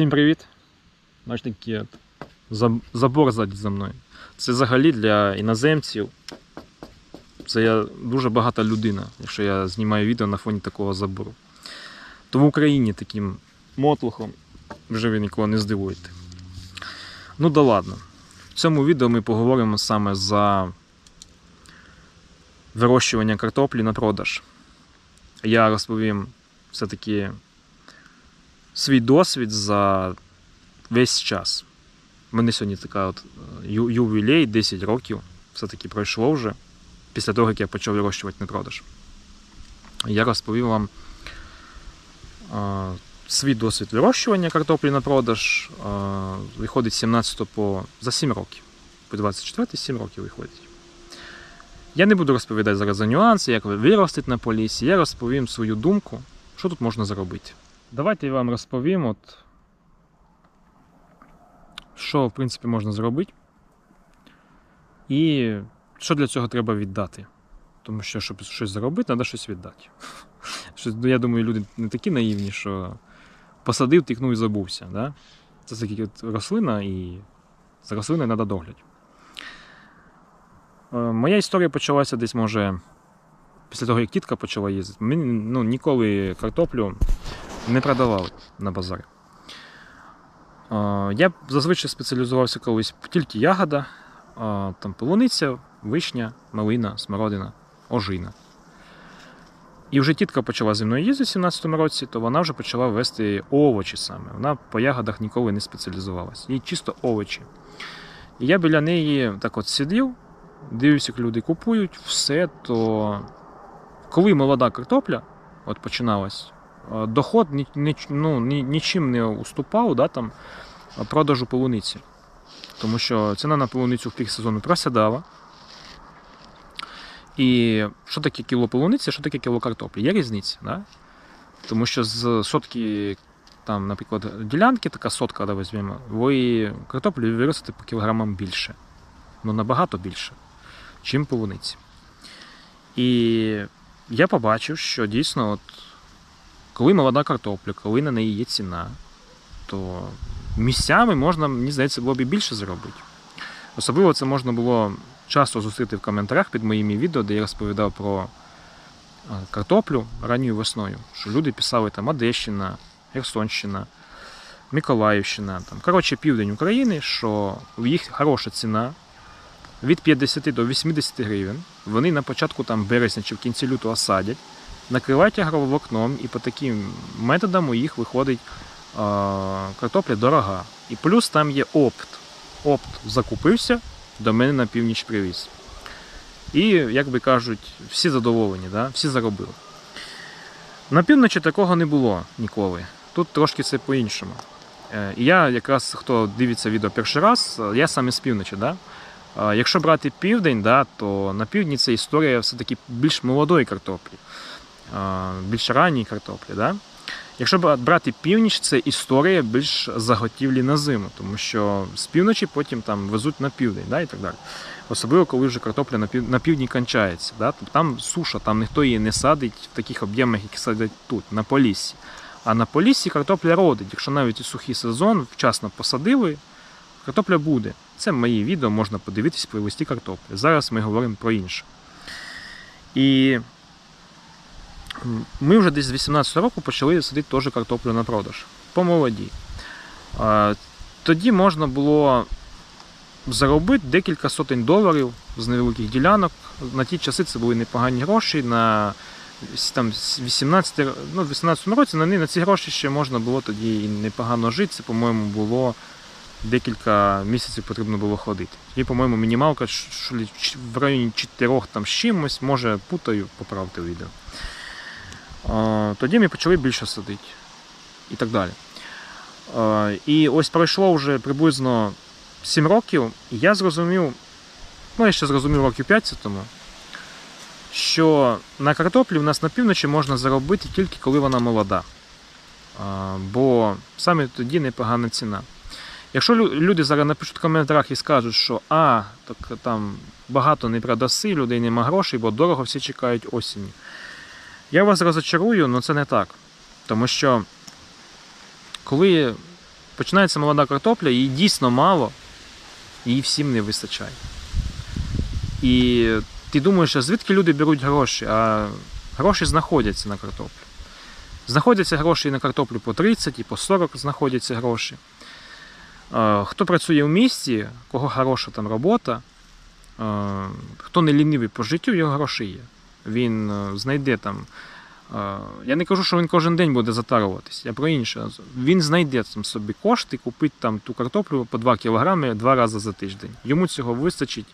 Всім привіт! Бачите, такий забор ззаді за мною. Це взагалі для іноземців. Це я дуже багата людина, якщо я знімаю відео на фоні такого забору. То в Україні таким мотлухом вже ви нікого не здивуєте. Ну да ладно. В цьому відео ми поговоримо саме за вирощування картоплі на продаж. Я розповім все-таки свій досвід за весь час. У мене сьогодні така от е, ювілей 10 років. Все-таки пройшло вже після того, як я почав вирощувати на продаж. Я розповів вам е, свій досвід вирощування картоплі на продаж. Е, виходить 17 по за 7 років. По 24 7 років виходить. Я не буду розповідати зараз за нюанси, як виростити на полісі. Я розповім свою думку, що тут можна зробити. Давайте я вам розповім, от, що в принципі можна зробити, і що для цього треба віддати. Тому що, щоб щось заробити, треба щось віддати. Ну, я думаю, люди не такі наївні, що посадив, тикнув і забувся. Да? Це таки от рослина, і за рослиною треба догляд. Е, Моя історія почалася десь, може, після того, як тітка почала їздити. Ми ну, ніколи картоплю не продавали на базарі. Я зазвичай спеціалізувався колись тільки ягода, там полуниця, вишня, малина, смородина, ожина. І вже тітка почала зі мною їздити в 17-му році, то вона вже почала вести овочі саме. Вона по ягодах ніколи не спеціалізувалася. Їй чисто овочі. І я біля неї так от сидів, дивлюся, як люди купують все, то коли молода картопля от починалась, доход ні, ні, ну, нічим не уступав да, там, е, продажу полуниці. Тому що ціна на полуницю в пік сезону просядала. І що таке кіло полуниці, що таке кіло картоплі? Є різниця. Да? Тому що з сотки, там, наприклад, ділянки, така сотка, да, візьмемо, ви картоплю виростете по кілограмам більше. Ну набагато більше, чим полуниці. І я побачив, що дійсно, от, коли молода картопля, коли на неї є ціна, то місцями можна, мені здається, було б і більше зробити. Особливо це можна було часто зустріти в коментарях під моїми відео, де я розповідав про е, картоплю ранньою весною. Що люди писали там Одещина, Херсонщина, Миколаївщина, там, коротше, південь України, що в їх хороша ціна від 50 до 80 гривень. Вони на початку там березня чи в кінці лютого садять, накривають агроволокном, і по таким методам у їх виходить картопля дорога. І плюс там є опт. Опт закупився, до мене на північ привіз. І, як би кажуть, всі задоволені, да? всі заробили. На півночі такого не було ніколи. Тут трошки це по-іншому. Е, я якраз, хто дивиться відео перший раз, е, я саме з півночі. Да? Якщо брати південь, да, то на півдні це історія все-таки більш молодої картоплі, більш ранньої картоплі. Да? Якщо брати північ, це історія більш заготівлі на зиму, тому що з півночі потім там везуть на південь да, і так далі. Особливо, коли вже картопля на, пів... на півдні кончається. Да? Тобто Там суша, там ніхто її не садить в таких об'ємах, які садять тут, на Поліссі. А на Поліссі картопля родить. Якщо навіть і сухий сезон вчасно посадили, картопля буде. Це мої відео, можна подивитись при листі картоплі. Зараз ми говоримо про інше. І ми вже десь з 18 року почали садити теж картоплю на продаж. По молоді. Тоді можна було заробити декілька сотень доларів з невеликих ділянок. На ті часи це були непогані гроші. На там, 18, ну, в 18 році на, на ці гроші ще можна було тоді і непогано жити. Це, по-моєму, було декілька місяців потрібно було ходити. І, по-моєму, мінімалка в районі 4 там з чимось, може путаю, поправте відео. Тоді ми почали більше садити і так далі. І ось пройшло вже приблизно 7 років, і я зрозумів, ну я ще зрозумів років 5 тому, що на картоплі в нас на півночі можна заробити тільки коли вона молода. Бо саме тоді непогана ціна. Якщо люди зараз напишуть в коментарях і скажуть, що а, так там багато не продаси, людей нема грошей, бо дорого всі чекають осінні. Я вас розочарую, але це не так. Тому що коли Починається молода картопля, її дійсно мало, її всім не вистачає. І ти думаєш, а звідки люди беруть гроші? А гроші знаходяться на картоплю. Знаходяться гроші і на картоплю по 30 і по 40 знаходяться гроші. Е, Хто працює в місті, кого хороша там робота, е, хто не лінивий по життю, його гроші є. Він е, знайде там. е, Я не кажу, що він кожен день буде затаруватись, я про інше. Він знайде там собі кошти, купить там ту картоплю по 2 кг два рази за тиждень. Йому цього вистачить,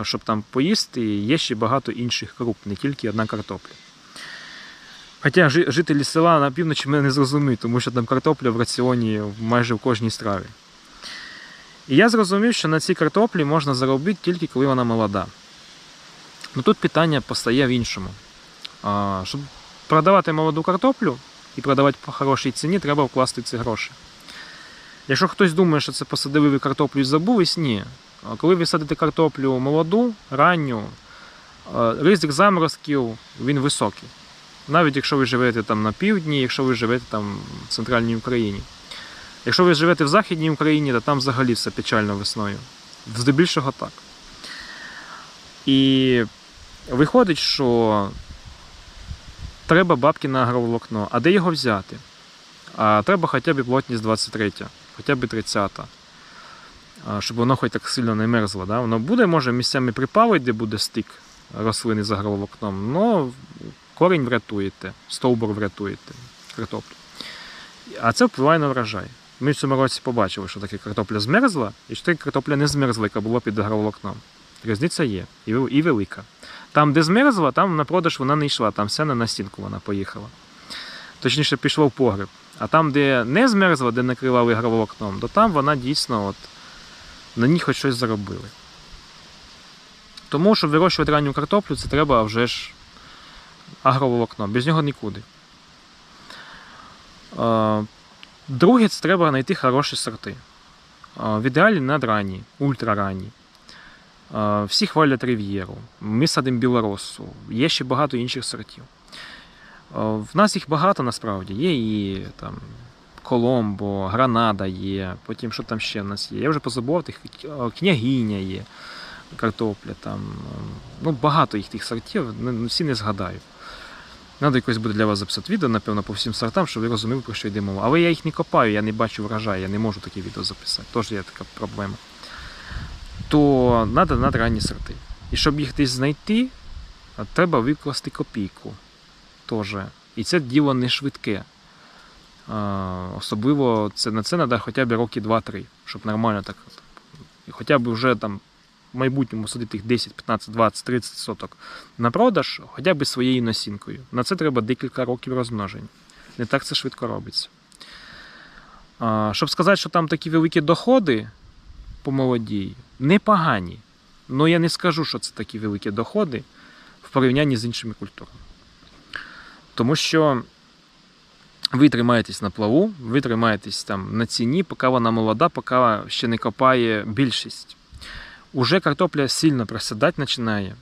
е, щоб там поїсти. Є ще багато інших круп, не тільки одна картопля. Хоча жителі села на півночі мене не зрозуміють, тому що там картопля в раціоні майже в кожній страві. І я зрозумів, що на цій картоплі можна заробити тільки коли вона молода. Ну тут питання постає в іншому. Щоб продавати молоду картоплю і продавати по хорошій ціні, треба вкласти ці гроші. Якщо хтось думає, що це посадили ви картоплю і забулись, ні. Коли ви садите картоплю молоду, ранню, ризик заморозків він високий. Навіть якщо ви живете там на півдні, якщо ви живете там в центральній Україні. Якщо ви живете в Західній Україні, то там взагалі все печально весною. Здебільшого так. І виходить, що треба бабки на агроволокно. А де його взяти? А треба хоча б плотність 23, хоча б 30, а, щоб воно хоч так сильно не мерзло. Да? Воно буде, може, місцями припавить, де буде стик рослини з агроволокном, але корінь врятуєте, стовбур врятуєте, картоплю. А це впливає на врожай. Ми в цьому році побачили, що таке картопля змерзла, і що таке картопля не змерзла, яка була під агроволокном. Різниця є і велика. Там, де змерзла, там на продаж вона не йшла, там все на настінку вона поїхала. Точніше, пішла в погреб. А там, де не змерзла, де накривали агроволокном, то там вона дійсно от, на ній хоч щось заробили. Тому, щоб вирощувати ранню картоплю, це треба вже ж агроволокно. Без нього нікуди. Друге, це треба знайти хороші сорти. В ідеалі надранні, ультраранні. Е, Всі хвалять Рів'єру. Ми садимо білоросу. Є ще багато інших сортів. Е, В нас їх багато насправді. Є і там Коломбо, Гранада є, потім що там ще в нас є. Я вже позабував тих е, княгиня є, картопля там. Ну, багато їх тих сортів, ну, всі не згадаю. Надо якось буде для вас записати відео, напевно, по всім сортам, щоб ви розуміли, про що йде мова. Але я їх не копаю, я не бачу врожаю, я не можу таке відео записати. Тож є така проблема. То треба надо ранні сорти. І щоб їх десь знайти, треба викласти копійку. Тоже. І це діло не швидке. Особливо це, на це треба хоча б роки 2-3, щоб нормально так. І хоча б вже там в майбутньому садити їх 10, 15, 20, 30 соток на продаж, хоча б своєю насінкою. На це треба декілька років розмножень. Не так це швидко робиться. Щоб сказати, що там такі великі доходи по молодій, непогані. Ну я не скажу, що це такі великі доходи в порівнянні з іншими культурами. Тому що ви тримаєтесь на плаву, ви тримаєтесь там на ціні, поки вона молода, поки ще не копає більшість. Уже картопля сильно просідати починає,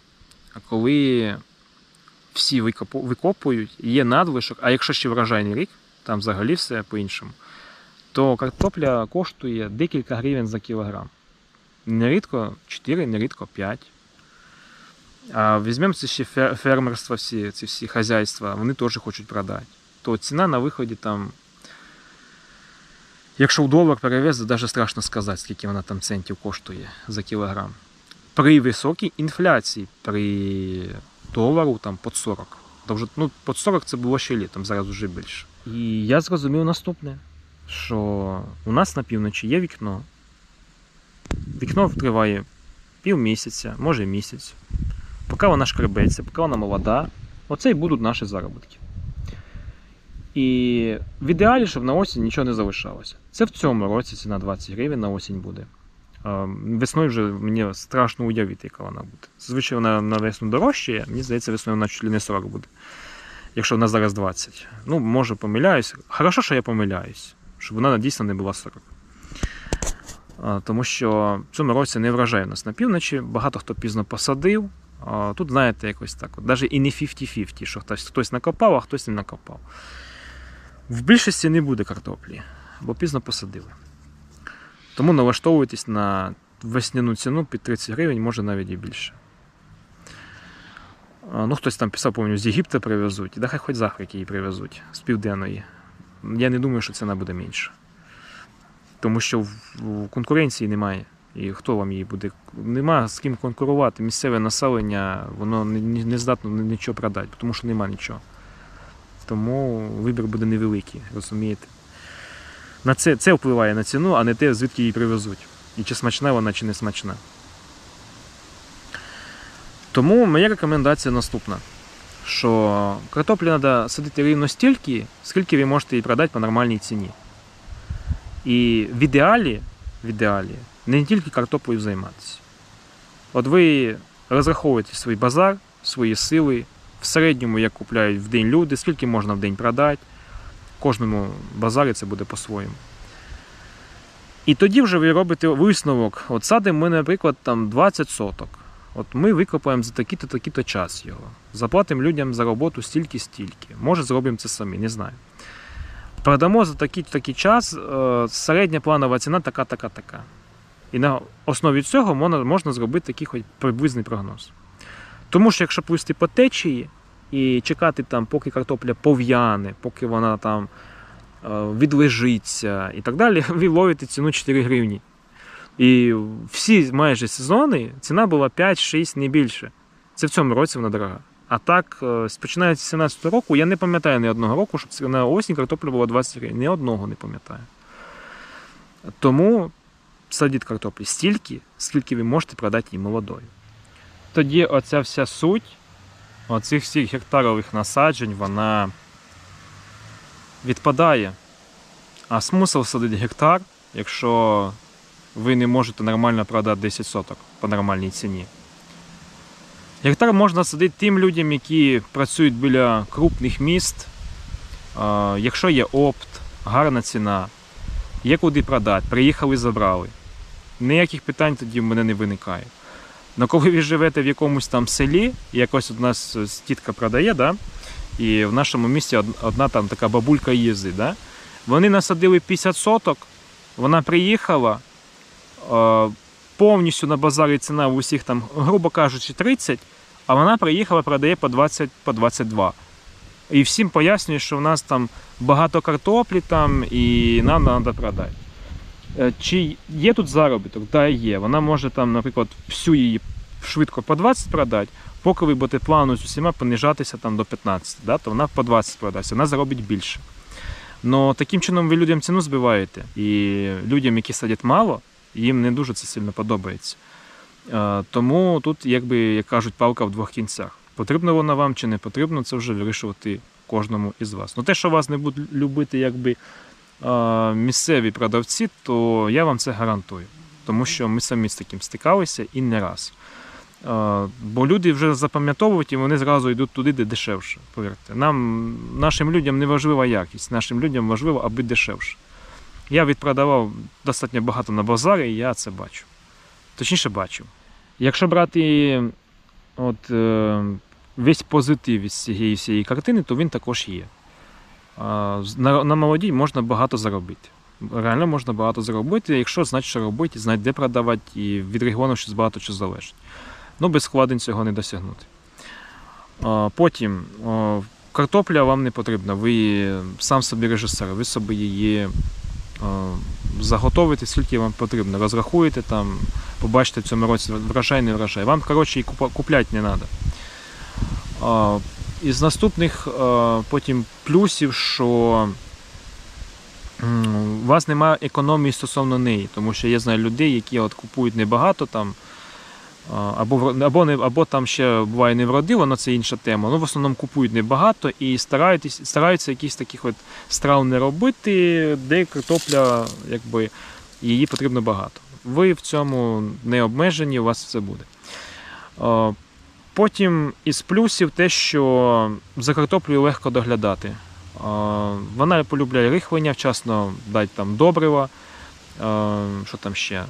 а коли всі викопують, є надлишок, а якщо ще врожайний рік, там взагалі все по-іншому, то картопля коштує декілька гривень за кілограм. Нерідко 4, нерідко 5. А візьмемо це ще фер- фермерство, всі, ці всі хазяйства, вони теж хочуть продати. То ціна на виході там. Якщо в долар перевезти, навіть страшно сказати, скільки вона там центів коштує за кілограм. При високій інфляції, при долару там під 40. То вже, ну, під 40 це було ще літом, зараз вже більше. І я зрозумів наступне, що у нас на півночі є вікно. Вікно триває півмісяця, може місяць. Поки вона шкребеться, поки вона молода, оце і будуть наші заробітки. І в ідеалі, щоб на осінь нічого не залишалося. Це в цьому році ціна 20 гривень на осінь буде. Весною вже мені страшно уявити, яка вона буде. Зазвичай вона на весну дорожчає, мені здається, весною вона чуть ли не 40 буде. Якщо вона зараз 20. Ну, може помиляюсь. Хорошо, що я помиляюсь, щоб вона дійсно не була 40. Тому що в цьому році не врожай у нас на півночі, багато хто пізно посадив. Тут, знаєте, якось так. Навіть і не 50-50, що хтось, хтось накопав, а хтось не накопав. В більшості не буде картоплі, бо пізно посадили. Тому налаштовуйтесь на весняну ціну під 30 гривень, може навіть і більше. Ну, хтось там писав, пам'ятаю, з Єгипта привезуть, да хай хоч з Африки її привезуть, з південної. Я не думаю, що ціна буде менша. Тому що конкуренції немає. І хто вам її буде? Нема з ким конкурувати. Місцеве населення, воно не здатно нічого продати, тому що нема нічого. Тому вибір буде невеликий, розумієте? На це, це впливає на ціну, а не те, звідки її привезуть. І чи смачна вона, чи не смачна. Тому моя рекомендація наступна: що картоплю треба садити рівно стільки, скільки ви можете її продати по нормальній ціні. І в ідеалі, в ідеалі не тільки картоплею займатися. От ви розраховуєте свій базар, свої сили, в середньому, як купляють в день люди, скільки можна в день продати. Кожному базарі це буде по-своєму. І тоді вже ви робите висновок. От садимо ми, наприклад, там 20 соток. От ми викопаємо за такий-то такий-то час його. Заплатимо людям за роботу стільки-стільки. Може, зробимо це самі, не знаю. Продамо за такий такий час е, середня планова ціна така, така, така. І на основі цього можна, можна зробити такий хоч приблизний прогноз. Тому що якщо плисти по течії і чекати там, поки картопля пов'яне, поки вона там е, відлежиться і так далі, ви ловите ціну 4 гривні. І всі майже сезони ціна була 5-6, не більше. Це в цьому році вона дорога. А так, починаючи з 17 року, я не пам'ятаю ні одного року, щоб на осінь картопля була 20 гривень. Ні одного не пам'ятаю. Тому садіть картоплі стільки, скільки ви можете продати її молодою. Тоді оця вся суть оцих всіх гектарових насаджень, вона відпадає. А смисл садити гектар, якщо ви не можете нормально продати 10 соток по нормальній ціні. Гектар можна садити тим людям, які працюють біля крупних міст. Якщо є опт, гарна ціна, є куди продати, приїхали, забрали. Ніяких питань тоді в мене не виникає. Но коли ви живете в якомусь там селі, якось у нас ось тітка продає, да? і в нашому місті одна там така бабулька їздить, да? вони насадили 50 соток, вона приїхала, е, повністю на базарі ціна в усіх там, грубо кажучи, 30, а вона приїхала, продає по 20, по 22. І всім пояснює, що в нас там багато картоплі там і нам треба продати. Е, Чи є тут заробіток? Так, є. Вона може там, наприклад, всю її швидко по 20 продати, поки ви будете плану з усіма понижатися там до 15, да, то вона по 20 продасть, вона заробить більше. Но таким чином ви людям ціну збиваєте. І людям, які садять мало, їм не дуже це сильно подобається. Е, Тому тут, якби як кажуть, палка в двох кінцях. Потрібно вона вам чи не потрібно, це вже вирішувати кожному із вас. Ну те, що вас не будуть любити якби е, місцеві продавці, то я вам це гарантую. Тому що ми самі з таким стикалися і не раз. Е, Бо люди вже запам'ятовують і вони зразу йдуть туди, де дешевше. Повірте. Нам, нашим людям не важлива якість, нашим людям важливо, аби дешевше. Я відпродавав достатньо багато на базарі, і я це бачу. Точніше бачив. Якщо брати от, е, весь позитив із цієї всієї картини, то він також є. На, на молодій можна багато заробити. Реально можна багато заробити, якщо знати, що робити, знати, де продавати, і від регіону щось багато що залежить. Ну, без вкладень цього не досягнути. Потім картопля вам не потрібна. Ви сам собі режисер, ви собі її о, заготовите, скільки вам потрібно. Розрахуєте там, побачите в цьому році врожай, не врожай. Вам, коротше, і купляти не треба. Із наступних потім плюсів, що у вас немає економії стосовно неї, тому що я знаю людей, які от купують небагато там. Або, або, не, або там ще буває не вродило, але це інша тема. Ну, в основному купують небагато і стараються якісь таких от страв не робити, де картопля, якби, її потрібно багато. Ви в цьому не обмежені, у вас все буде. Потім із плюсів те, що за картоплею легко доглядати. Вона полюбляє рихлення, вчасно дати там добрива, що там ще.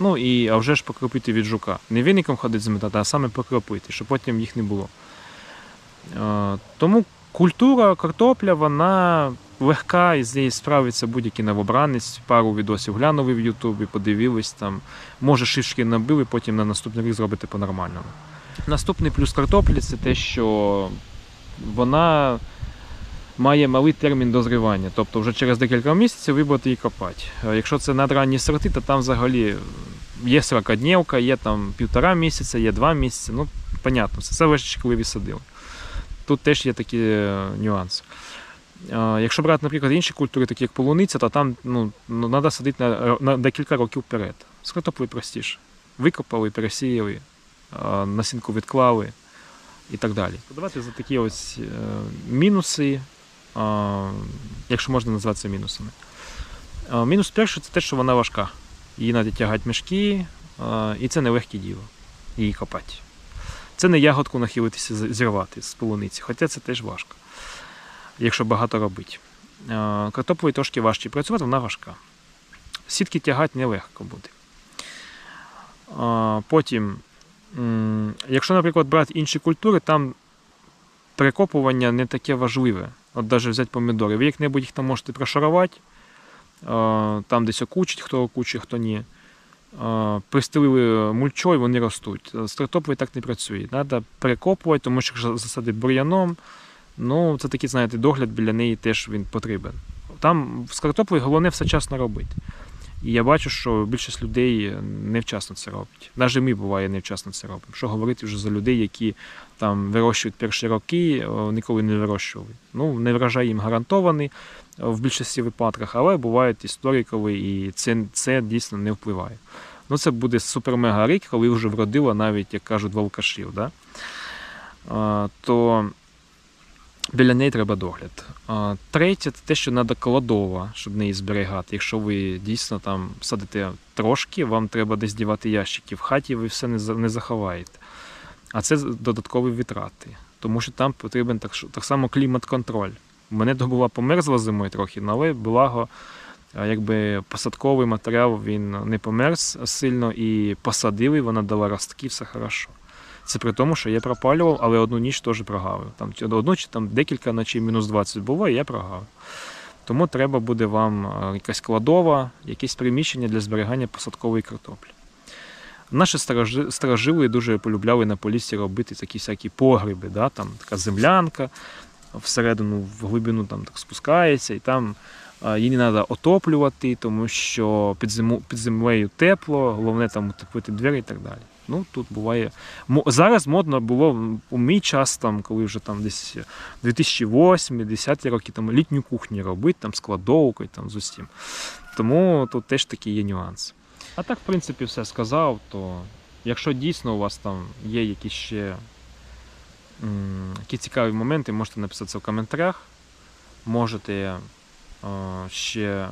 Ну і а вже ж покропити від жука. Не віником ходить зметати, а саме покропити, щоб потім їх не було. Тому культура картопля, вона легка, і з неї справиться будь-який новобранець. Пару відосів глянули в Ютубі, подивились там. Може, шишки набили, потім на наступний рік зробити по-нормальному. Наступний плюс картоплі це те, що вона має малий термін дозрівання. Тобто вже через декілька місяців ви її копати. Е, Якщо це надранні сорти, то там взагалі є 40-днівка, є там півтора місяця, є два місяці. Ну, понятно, це вище, коли садили. Тут теж є такі е, нюанси. Е, Якщо брати, наприклад, інші культури, такі як полуниця, то там ну, ну, треба садити на, на декілька років вперед. З картоплею простіше. Викопали, пересіяли, насінку відклали і так далі. Давайте за такі ось мінуси, якщо можна назвати це мінусами. Мінус перший це те, що вона важка. Її треба тягати мішки, і це нелегке діло її копати. Це не ягодку нахилитися зірвати з полуниці, хоча це теж важко, якщо багато робити. Картоплею трошки важче працювати, вона важка. Сітки тягати нелегко буде. Потім, якщо, наприклад, брати інші культури, там перекопування не таке важливе. От навіть взяти помідори. Ви як-небудь їх там можете прошарувати, там десь окучить, хто окучить, хто ні. Пристелили мульчою, вони ростуть. З так не працює. Треба перекопувати, тому що засади бур'яном, ну це такий, знаєте, догляд біля неї теж він потрібен. Там з картоплею головне все часно робити. І я бачу, що більшість людей невчасно це робить. Навіть ми буває невчасно це робимо. Що говорити вже за людей, які там вирощують перші роки, ніколи не вирощували. Ну, не врожай їм гарантований в більшості випадках, але бувають історії, коли і це, це дійсно не впливає. Ну, це буде супер-мега рік, коли вже вродило навіть, як кажуть, волкашів. Да? То біля неї треба догляд. Третє це те, що треба кладова, щоб неї зберігати. Якщо ви дійсно там садите трошки, вам треба десь дівати ящики в хаті, ви все не, заховаєте. А це додаткові витрати, тому що там потрібен так, так само клімат-контроль. Мене добула померзла зимою трохи, але благо, якби посадковий матеріал він не померз сильно і посадили, вона дала ростки, все хорошо. Це при тому, що я пропалював, але одну ніч теж прогавив. Там одну чи там декілька ночей мінус 20 було, і я прогавив. Тому треба буде вам е, якась кладова, якесь приміщення для зберігання посадкової картоплі. Наші старожи- старожили дуже полюбляли на полісі робити такі всякі погреби, да? там така землянка, всередину в глибину там так спускається, і там е, її не треба отоплювати, тому що під, зиму, під землею тепло, головне там утеплити двері і так далі. Ну, тут буває. Зараз модно було у мій час, там, коли вже там десь 2008-10 роки там літню кухню робити, там з там з усім. Тому тут теж такі є нюанси. А так, в принципі, все сказав, то якщо дійсно у вас там є якісь ще які цікаві моменти, можете написати це в коментарях. Можете е, ще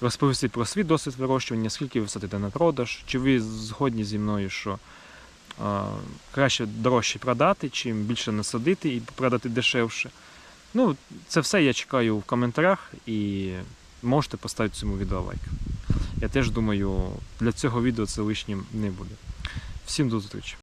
розповісти про свій досвід вирощування, скільки ви садите на продаж, чи ви згодні зі мною, що е, краще дорожче продати, чим більше насадити і продати дешевше. Ну, це все я чекаю в коментарях і можете поставити цьому відео лайк. Я теж думаю, для цього відео це лишнім не буде. Всім до зустрічі!